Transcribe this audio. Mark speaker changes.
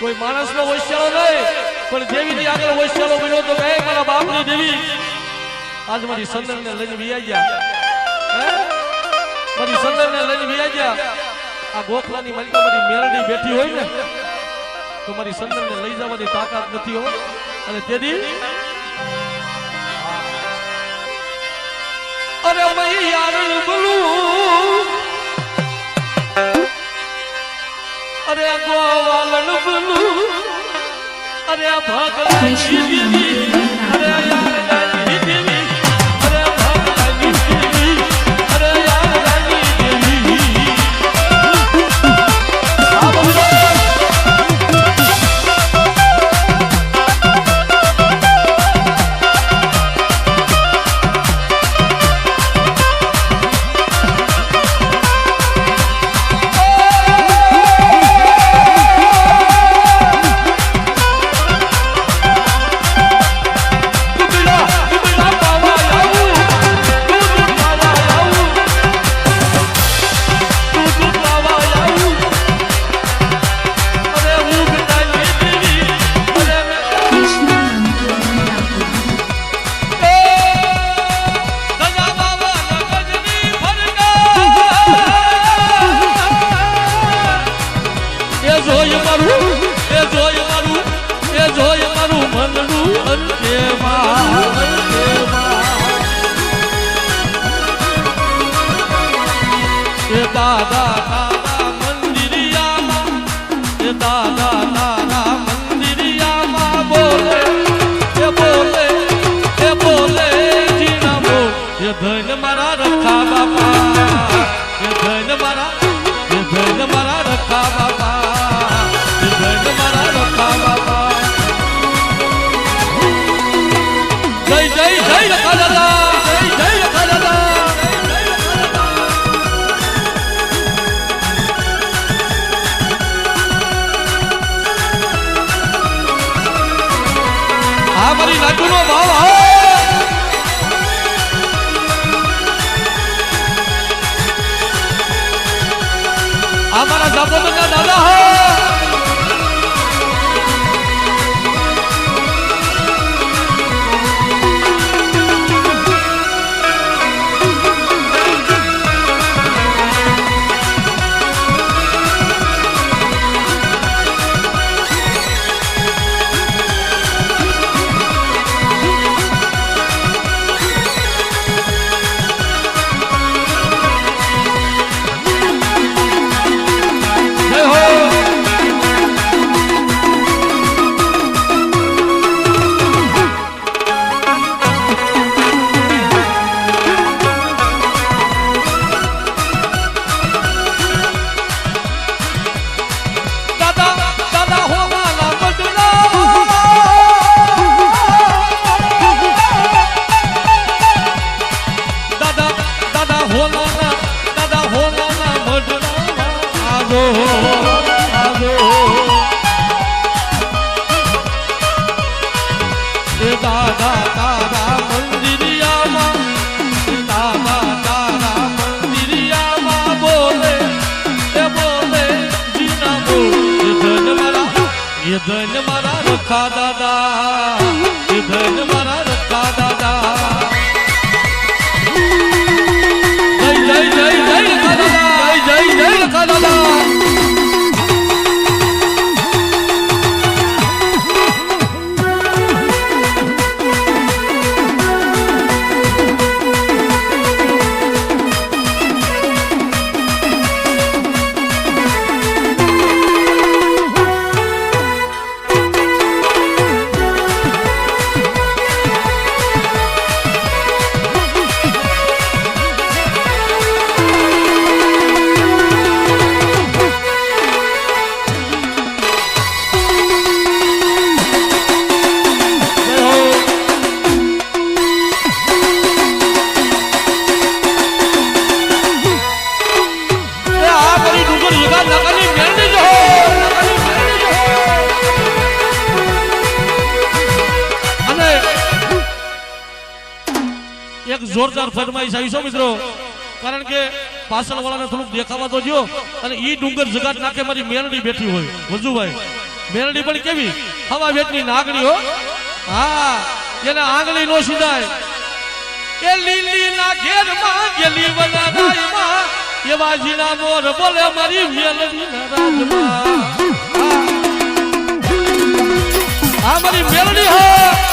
Speaker 1: કોઈ માણસ નો વૈશ્યાળો નહીં, પણ દેવીજી આગળ વૈશ્યાળો બન્યો તો બે મારા બાપની દેવી આજ મારી સંદર ને લઈને વિયા ગયા. મારી સંદર ને લઈને વિયા ગયા. આ ગોખલા ની મલકા મારી મેરડી બેઠી હોય ને, તો મારી સંદર ને લઈ જવાની તાકાત નથી હોય અને તેથી અરે મૈયારું અરે ગોવાલણ બલું અરે ભગવાન અરે Radar. મારી નાખુનો ભાવ આવે અમારા સાબોદરના દાદા હોય ધન મારા રખા દાદા ધન મારા એક જોરદાર ફરમાઈશ આવી છો મિત્રો. કારણ કે પાછળ વાળાને થોડુંક દેખાવા તો જો અને ઈ ડુંગર જગાટ નાખે મારી મેરડી બેઠી હોય. વજુભાઈ, મેરડી પણ કેવી? હવા વેચની નાગણી હો. હા, એને આંગળી નો સીધાય. એ લીલી ના ઘેરમાં ગેલી વલા રાયમાં એવા જીના મોર બોલે મારી મેલડી ના રાજમાં આ મારી મેલડી હોય